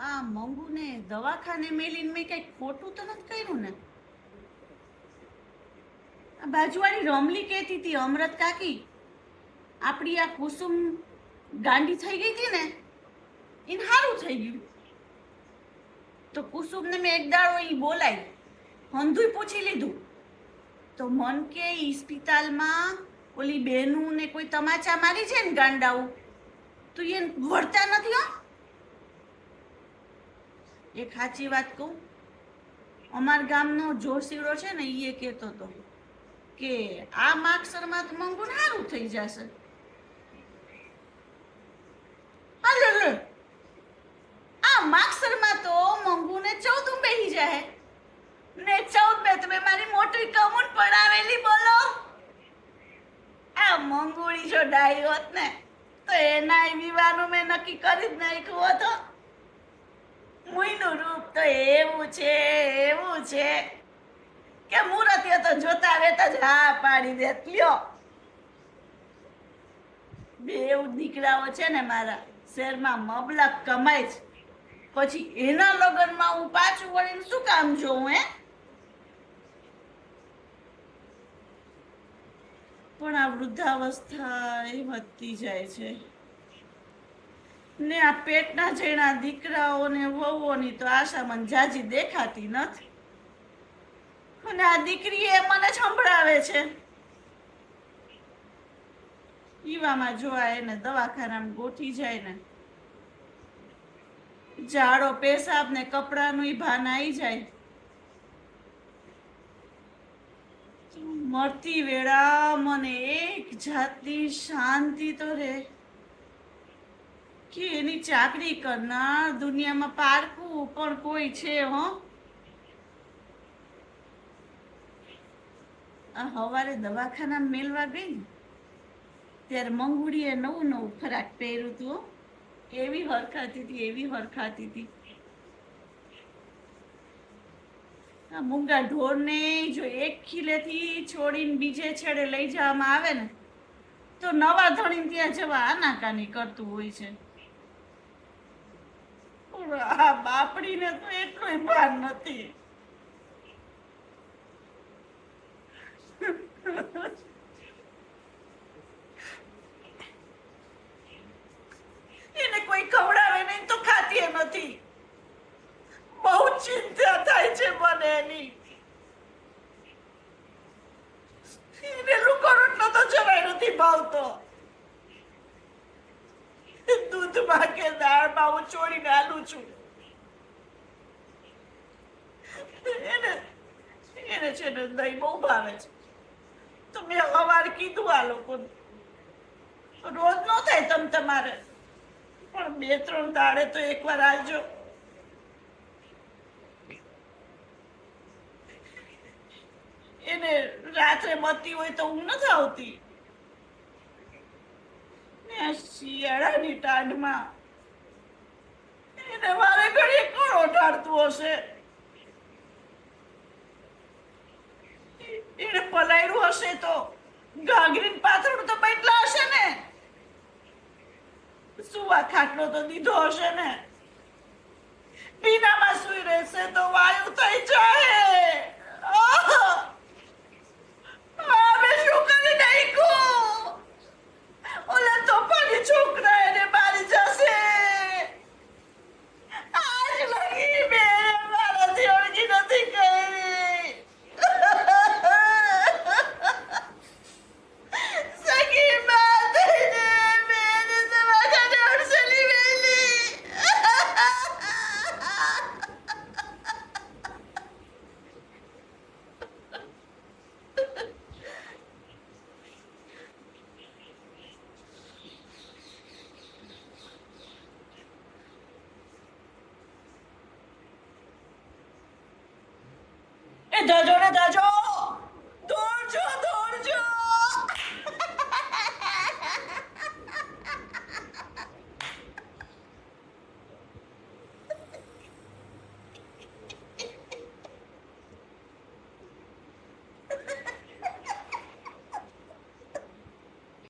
આ મંગુને દવાખાને મેલીને મેં કંઈક ખોટું તો નથી કર્યું ને? આ બાજુવાળી રમલી કહેતી હતી, અમૃત કાકી. આપણી આ કુસુમ ગાંડી થઈ ગઈ હતી ને, એને સારું થઈ ગયું. તો કુસુમને મેં એક દાડો એ બોલાય હંધુય પૂછી લીધું. તો મન કે ઇસ્પિતાલમાં ઓલી બેનું ને કોઈ તમાચા મારી છે ને ગાંડાઓ? તો એને વળતા નથી હો? એક સાચી વાત કહું? અમાર ગામનો જોશીડો છે ને એ કહેતો હતો કે આ માક્ષરમાં તો મંગુન સારું થઈ જશે. આ માક્ષરમાં તો મંગુને ચૌદ બેહી જાય ને ચૌદ બે, તમે મારી મોટી કમુન પડાવેલી બોલો. આ મંગુળી જો ડાઈ હોત ને, તો એના વિવાહનું મેં નક્કી કરી જ નાખ્યું હતો મુઈનું રૂપ તો એવું છે એવું છે. કે મુરતીઓ તો જોતા રહેતા જ, હા, પાડી દે. લ્યો. બેવ દીકરાઓ છે ને મારા શહેરમાં મબલક કમાય છે. પછી એના લગ્નમાં હું પાછું વળીને શું કામ જોઉં, હે? પણ આ વૃદ્ધાવસ્થા એ વધતી જાય છે. ને આ પેટના જેણા દીકરાઓને વહુઓની તો આશા મને જાજી દેખાતી નથી. અને આ દીકરી એ મને સંભળાવે છે. ઈવામાં જોવા એને દવાખાનામાં ગોઠી જાય ને. ઝાડો પેશાબ ને કપડાનું ભાન આવી જાય. મળતી વેળા મને એક જાતની શાંતિ તો રહે. કે એની ચાકરી કરનાર દુનિયામાં પારકું પણ કોઈ છે, હો? હવારે દવાખાના મેલવા ગઈ ત્યારે મંગુડીએ નવું નવું ફરાક પહેર્યું હતું એવી હરખાતી હતી, એવી હરખાતી હતી. આ મૂંગા ઢોરને જો એક ખીલેથી છોડીને બીજે છેડે લઈ જવામાં આવે ને, તો નવા ધણીને ત્યાં જવા આનાકાની કરતું હોય છે. આ બાપડીને તો એટલું ભાન નથી. એને કોઈ ખવડાવે નહીં તો ખાતી ય નથી. બહુ ચિંતા થાય છે મને એની. એને લુકો રોટલો તો જરાય નથી ભાવતો. દૂધમાં કે દાળમાં હું ચોળીને આલું છું. એને એને છે ને દહીં બહુ ભાવે છે. તો મેં સવારે કીધું આ લોકોને. રોજ નો થાય તમ તમારે. પણ બે ત્રણ દાડે તો એકવાર આવજો એને રાત્રે મતી હોય તો ઊંઘ નથી આવતી. શિયાળાની ટાઢમાં. એને મારે ઘડી કોણ ઓઢાડતું હશે? એને પલાયરું હશે તો ગાગરીન પાથરું તો પેટલા હશે ને? સુવા ખાટલો તો દીધો હશે ને? પીનામાં સુઈ રહેશે તો વાયુ થઈ જાય 大招呢大招